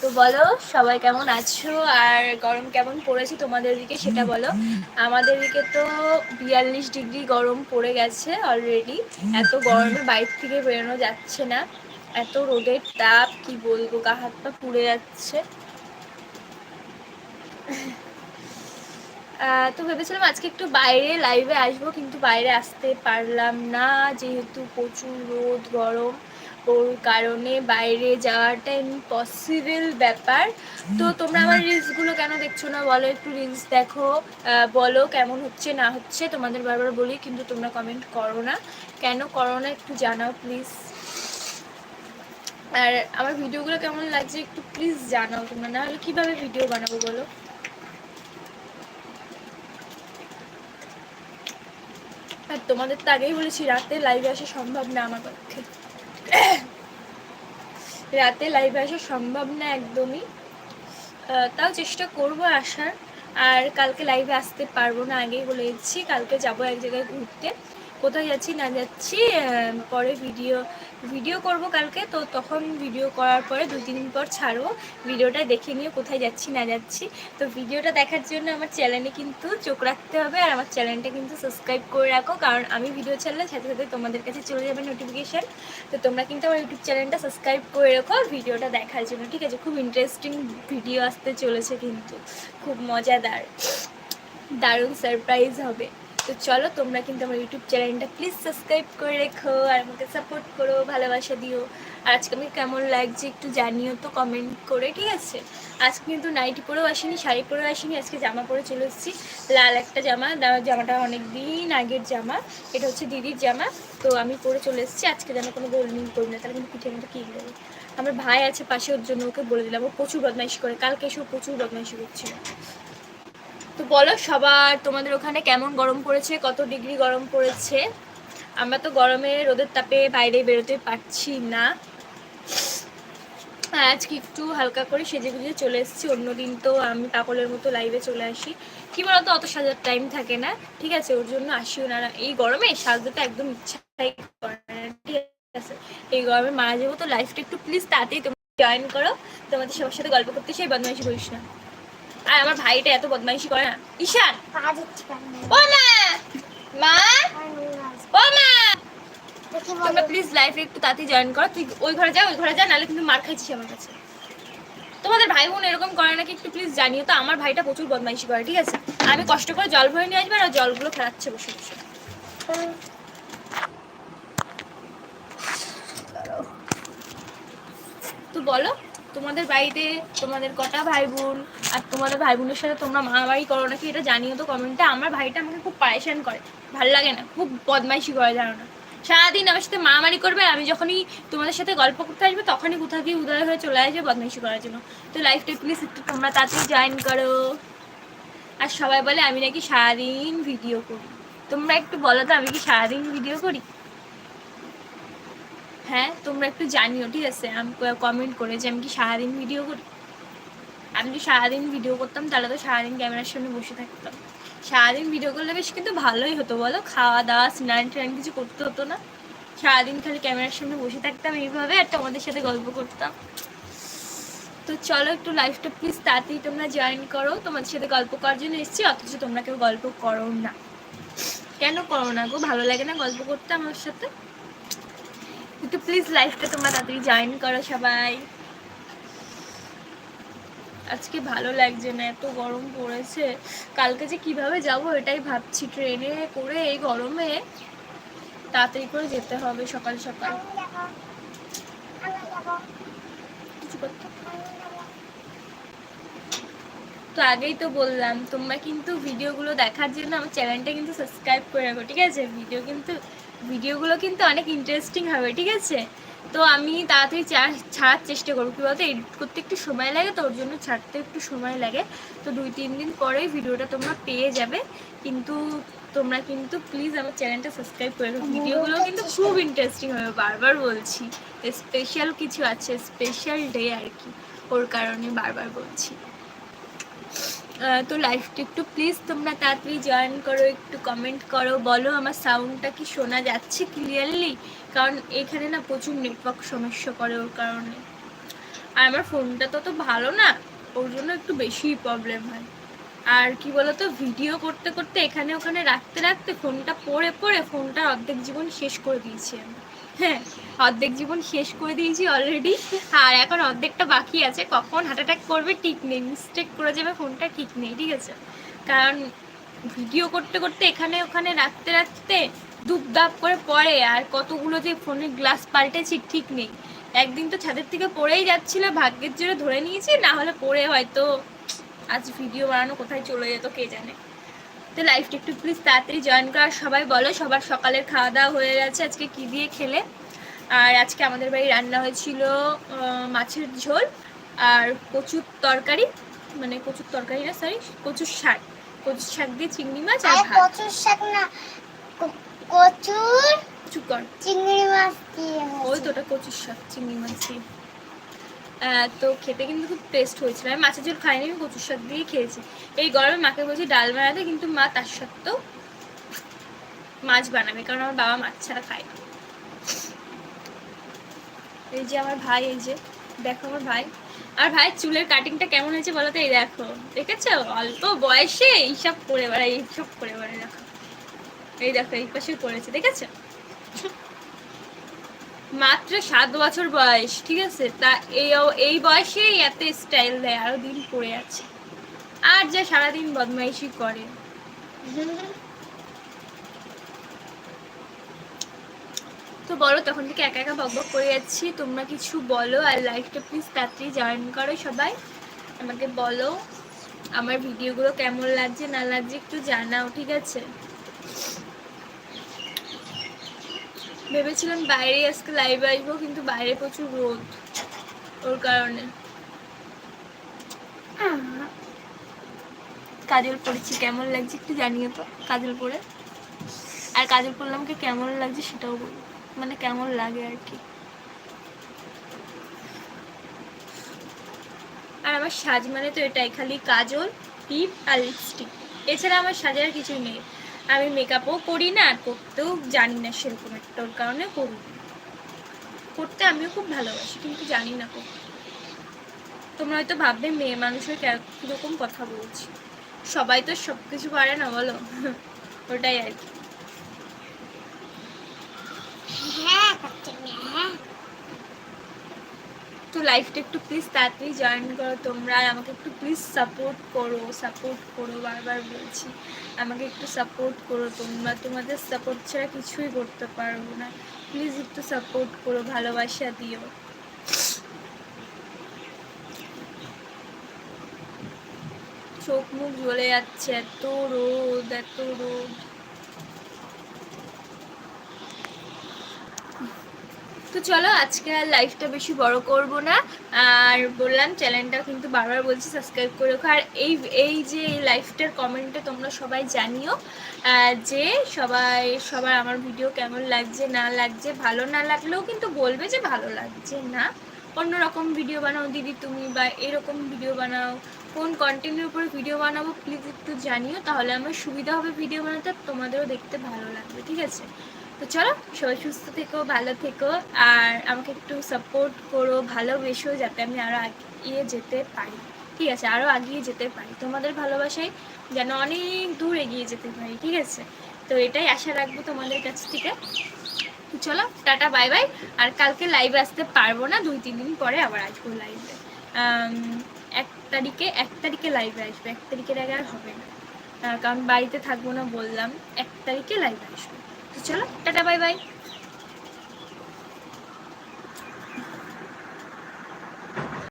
তো বলো, সবাই কেমন আছো? আর গরম কেমন পড়েছে তোমাদের দিকে সেটা বলো। আমাদের দিকে তো বিয়াল্লিশ ডিগ্রি গরম পড়ে গেছে অলরেডি এত গরমে বাইর থেকে বেরোনো যাচ্ছে না। এত রোদের তাপ, কি বলব, গা হাত পা পুড়ে যাচ্ছে। তো ভেবেছিলাম আজকে একটু বাইরে লাইভে আসব, কিন্তু বাইরে আসতে পারলাম না। যেহেতু প্রচুর রোদ, গরম। ওর কারণে বাইরে যাওয়াটা ইম্পসিবল ব্যাপার। তো তোমরা আমার রিলসগুলো কেন দেখছ না? বলো একটু রিলস দেখো। বলো কেমন হচ্ছে না হচ্ছে তোমাদের বারবার বলি কিন্তু তোমরা কমেন্ট করো না। কেন করো না একটু জানাও প্লিজ আর আমার ভিডিওগুলো কেমন লাগছে একটু প্লিজ জানাও তোমরা। না হলে কীভাবে ভিডিও বানাবো বলো? আর তোমাদের তো আগেই বলেছি রাতে লাইভে আসা সম্ভব না আমার পক্ষে। রাতে লাইভে আসা সম্ভব না একদমই। তাও চেষ্টা করব আসার। আর কালকে লাইভে আসতে পারব না আগেই বলে দিচ্ছি। কালকে যাব এক জায়গায় ঘুরতে। কোথায় যাচ্ছি না যাচ্ছি পরে ভিডিও ভিডিও করব কালকে। তো তখন ভিডিও করার পরে দু তিন দিন পর ছাড়বো। ভিডিওটা দেখে নিয়ে কোথায় যাচ্ছি, না যাচ্ছি। তো ভিডিওটা দেখার জন্য আমার চ্যানেলে কিন্তু চোখ রাখতে হবে আর আমার চ্যানেলটা কিন্তু সাবস্ক্রাইব করে রাখো, কারণ আমি ভিডিও ছাড়লে সাথে সাথে তোমাদের কাছে চলে যাবে নোটিফিকেশান তো তোমরা কিন্তু আমার ইউটিউব চ্যানেলটা সাবস্ক্রাইব করে রাখো ভিডিওটা দেখার জন্য, ঠিক আছে? খুব ইন্টারেস্টিং ভিডিও আসতে চলেছে কিন্তু। খুব মজাদার। দারুণ সারপ্রাইজ হবে। তো চলো, তোমরা কিন্তু আমার ইউটিউব চ্যানেলটা প্লিজ সাবস্ক্রাইব করে রেখো আর আমাকে সাপোর্ট করো, ভালোবাসা দিও। আর আজকে আমি কেমন লাগছে একটু জানিও তো কমেন্ট করে, ঠিক আছে? আজকে কিন্তু নাইটি পরেও আসিনি, শাড়ি পরেও আসিনি, আজকে জামা পরে চলে এসেছি। লাল একটা জামা জামাটা অনেক দিন আগের জামা, এটা হচ্ছে দিদির জামা। তো আমি পরে চলে এসেছি, আজকে যেন কোনো গোলমিল করি না, তাহলে কিন্তু পিঠের মতো কী দেবে আমার ভাই আছে পাশে, ওর জন্য ওকে বলে দিলাম, ও প্রচুর বদমাইশি করে, কালকে এসেও প্রচুর বদমাইশি করছিল। তো বলো সবার তোমাদের ওখানে কেমন গরম পড়েছে? কত ডিগ্রি গরম পড়েছে? আমরা তো গরমে রোদের তাপে বাইরে বেরোতে পারছি না। হ্যাঁ, আজকে একটু হালকা করে সেজে গুজে চলে এসেছি। অন্যদিন তো আমি পাগলের মতো লাইভে চলে আসি। কি বলতো অত সাজার টাইম থাকে না। ঠিক আছে ওর জন্য আসিও না এই গরমে সাজতে তো একদম ইচ্ছাই ঠিক আছে এই গরমে মারা যাব। তো লাইফটা একটু প্লিজ তাড়াতাড়ি তোমরা জয়েন করো। তোমাদের সবার সাথে গল্প করতে সেই বদমাইশি করিস না। আর আমার ভাইটা এত বদমাইশি করে না। ঈশান! ও মা! মা! ও মা! তোমরা প্লিজ লাইফে একটু তাড়াতাড়ি জয়েন করো। তুই ওই ঘরে যা ওই ঘরে যা নাহলে কিন্তু মার খাইছিস আমার কাছে। তোমাদের ভাই বোন এরকম করে নাকি একটু প্লিজ জানিও তো আমার ভাইটা প্রচুর বদমাইশি করে ঠিক আছে? আমি কষ্ট করে জল ভরে নিয়ে আসবে আর জলগুলো ফেরাচ্ছে বসে বসে। তো বলো তোমাদের বাড়িতে তোমাদের কটা ভাই বোন আর তোমাদের ভাই বোনের সাথে তোমরা মারামারি করো নাকি এটা জানিও তো কমেন্টে আমার ভাইটা আমাকে খুব পারেশান করে, ভালো লাগে না, খুব বদমাইশি করে, জানো না। সারাদিন আমার সাথে মারামারি করবে আর আমি যখনই তোমাদের সাথে গল্প করতে আসবে তখনই কোথা গিয়ে উদয় হয়ে চলে আসবে বদমাইশি করার জন্য। তো লাইফটা প্লিজ একটু তোমরা তাড়াতাড়ি জয়েন করো। আর সবাই বলে আমি নাকি সারাদিন ভিডিও করি। তোমরা একটু বলো তো আমি কি সারাদিন ভিডিও করি? হ্যাঁ তোমরা একটু জানিও, ঠিক আছে? আমি কমেন্ট করে যে আমি কি সারাদিন ভিডিও করি? আমি যদি সারাদিন ভিডিও করতাম, তাহলে তো সারাদিন ক্যামেরার সামনে বসে থাকতাম। সারাদিন ভিডিও করলে বেশ কিন্তু ভালোই হতো, বলো? খাওয়া দাওয়া স্নান টান কিছু করতে হতো না। সারাদিন খালি ক্যামেরার সামনে বসে থাকতাম এইভাবে আর তোমাদের সাথে গল্প করতাম। তো চলো একটু লাইফটা প্লিজ তাড়াতাড়ি তোমরা জয়েন করো। তোমাদের সাথে গল্প করার জন্য এসেছি, অথচ তোমরা কেউ গল্প করো না। কেন করো না গো? ভালো লাগে না গল্প করতে আমার সাথে? একটু প্লিজ লাইফটা তোমরা তাড়াতাড়ি জয়েন করো সবাই। আজকে ভালো লাগছে না, এত গরম পড়েছে। কালকে যে কীভাবে যাব এটাই ভাবছি, ট্রেনে করে এই গরমে তাড়াতাড়ি করে যেতে হবে সকাল সকাল। তো আগেই তো বললাম, তোমরা কিন্তু ভিডিওগুলো দেখার জন্য আমার চ্যানেলটা কিন্তু সাবস্ক্রাইব করে রাখো, ঠিক আছে? ভিডিও কিন্তু ভিডিওগুলো কিন্তু অনেক ইন্টারেস্টিং হবে ঠিক আছে? তো আমি তাড়াতাড়ি চা- ছাড়ার চেষ্টা করব। কী বলতো? এডিট করতে একটু সময় লাগে তো ওর জন্য ছাড়তে একটু সময় লাগে। তো দুই তিন দিন পরেই ভিডিওটা তোমরা পেয়ে যাবে। কিন্তু তোমরা কিন্তু প্লিজ আমার চ্যানেলটা সাবস্ক্রাইব করে রাখো। ভিডিওগুলো কিন্তু খুব ইন্টারেস্টিং হবে বারবার বলছি। স্পেশাল কিছু আছে স্পেশাল ডে আর কি। ওর কারণে বারবার বলছি। তো লাইভটা একটু প্লিজ তোমরা তাড়াতাড়ি জয়েন করো, একটু কমেন্ট করো। বলো আমার সাউন্ডটা কি শোনা যাচ্ছে ক্লিয়ারলি কারণ এখানে না প্রচুর নেটওয়ার্ক সমস্যা করে ওর কারণে। আর আমার ফোনটা তো তো ভালো না, ওর জন্য একটু বেশি প্রবলেম হয়। আর কি বলতো ভিডিও করতে করতে এখানে ওখানে রাখতে রাখতে ফোনটা পড়ে পড়ে ফোনটা অর্ধেক জীবন শেষ করে দিয়েছি আমি। হ্যাঁ অর্ধেক জীবন শেষ করে দিয়েছি অলরেডি আর এখন অর্ধেকটা বাকি আছে। কখন হার্ট অ্যাটাক করবে ঠিক নেই মিস্টেক করে যাবে ফোনটা ঠিক নেই, ঠিক আছে? কারণ ভিডিও করতে করতে এখানে ওখানে রাখতে রাখতে দুপ দাপ করে পড়ে, আর কতগুলো যে ফোনের গ্লাস পাল্টেছি ঠিক নেই। একদিন তো ছাদের থেকে পড়েই যাচ্ছিল, ভাগ্যের জোরে ধরে নিয়েছি, না হলে পড়ে হয়তো আজ ভিডিও বানানো কোথায় চলে যেত কে জানে। তো লাইফটা একটু প্লিজ তাড়াতাড়ি জয়েন করার সবাই বলো সবার সকালের খাওয়া দাওয়া হয়ে গেছে। আজকে কি দিয়ে খেলে? আর আজকে আমাদের বাড়ি রান্না হয়েছিল মাছের ঝোল আর কচুর তরকারি। মানে কচুর তরকারি না সরি কচুর শাক। কচুর শাক দিয়ে চিংড়ি মাছ আর ভাত। কচুর শাক না কচুর কর। চিংড়ি মাছ দিয়ে ওই। তো ওটা কচুর শাক চিংড়ি মাছ দিয়ে। তো খেতে কিন্তু খুব টেস্ট হয়েছিল। আমি মাছের ঝোল খাইনি, আমি কচুর শাক দিয়ে খেয়েছি। এই গরমে মাকে বলছি ডাল বানাতে, কিন্তু মা তার সত্ত্বেও মাছ বানাবে, কারণ আমার বাবা মাছ ছাড়া খায় না। এই যে আমার ভাই, এই যে, দেখো আমার ভাই। আর ভাই, চুলের কাটিংটা কেমন হয়েছে বলো তো, এই দেখো। দেখেছ? অল্প বয়সে এইসব করে বেড়ায়, এইসব করে বেড়ায়, দেখো। এই দেখো, এই পাশে করেছে দেখেছ? মাত্র সাত বছর বয়স, ঠিক আছে? তা এই এই বয়সেই এত স্টাইল দেয়, আরও দিন পড়ে আছে। আর যা সারাদিন বদমাইশি করে। তো বলো, তখন থেকে একা একা বকবক করে যাচ্ছি। তোমরা কিছু বলো আর লাইফটা প্লিজ তাড়াতাড়ি জয়েন করো সবাই। আমাকে বলো, আমার ভিডিওগুলো কেমন লাগছে, না লাগছে একটু জানাও, ঠিক আছে? ভেবেছিলাম বাইরে আজকে লাইভ আসব, কিন্তু বাইরে প্রচুর রোদ ওর কারণে। কাজল পরেছি কেমন লাগছে একটু জানিও তো, কাজল পরে আর কাজল পরলে আমাকে কেমন লাগছে সেটাও বলো মানে কেমন লাগে আর কি। আর আমার সাজ মানে তো এটাই, খালি কাজল টিপ আর লিপস্টিক এছাড়া আমার সাজার কিছুই নেই। আমি মেকআপও করি না, আর করতেও জানি না সেরকম একটা ওর কারণে করি করতে আমিও খুব ভালোবাসি, কিন্তু জানি না করতে তোমরা হয়তো ভাববে, মেয়ে মানুষের কীরকম কথা বলছি। সবাই তো সব কিছু পারে না, বলো? ওটাই আর কি। হ্যাঁ। হ্যাঁ লাইফটা একটু প্লিজ তাড়াতাড়ি জয়েন করো তোমরা। আমাকে একটু প্লিজ সাপোর্ট করো সাপোর্ট করো বারবার বলছি। আমাকে একটু সাপোর্ট করো তোমরা। তোমাদের সাপোর্ট ছাড়া কিছুই করতে পারব না। প্লিজ একটু সাপোর্ট করো, ভালোবাসা দিও। চোখ মুখ জ্বলে যাচ্ছে, এত রোদ এত রোদ। তো চলো, আজকে আর লাইফটা বেশি বড় করব না। আর বললাম চ্যানেলটা কিন্তু বারবার বলছি সাবস্ক্রাইব করে রাখো। আর এই এই যে এই লাইফটার কমেন্টে তোমরা সবাই জানিও যে সবাই, সবার আমার ভিডিও কেমন লাগছে, না লাগছে, ভালো না লাগলেও কিন্তু বলবে যে ভালো লাগছে না। অন্যরকম ভিডিও বানাও, দিদি তুমি, বা এরকম ভিডিও বানাও, কোন কন্টেন্টের উপরে ভিডিও বানাবো প্লিজ একটু জানিও, তাহলে আমার সুবিধা হবে ভিডিও বানাতে তোমাদেরও দেখতে ভালো লাগবে, ঠিক আছে? তো চলো, সবাই সুস্থ থেকো, ভালো থেকো, আর আমাকে একটু সাপোর্ট করো, ভালোবেসো যাতে আমি আরও এগিয়ে যেতে পারি। ঠিক আছে আরও এগিয়ে যেতে পারি। তোমাদের ভালোবাসায় যেন অনেক দূর এগিয়ে যেতে পারি, ঠিক আছে? তো এটাই আশা রাখব তোমাদের কাছ থেকে। চলো, টাটা বাই বাই আর কালকে লাইভে আসতে পারব না, দুই, তিন দিন পরে আবার আসব লাইভে এক তারিখে এক তারিখে লাইভে আসব, এক তারিখের আগে আর হবে না। কারণ বাড়িতে থাকব না বললাম, এক তারিখে লাইভে আসব। চলো টাটা বাই বাই।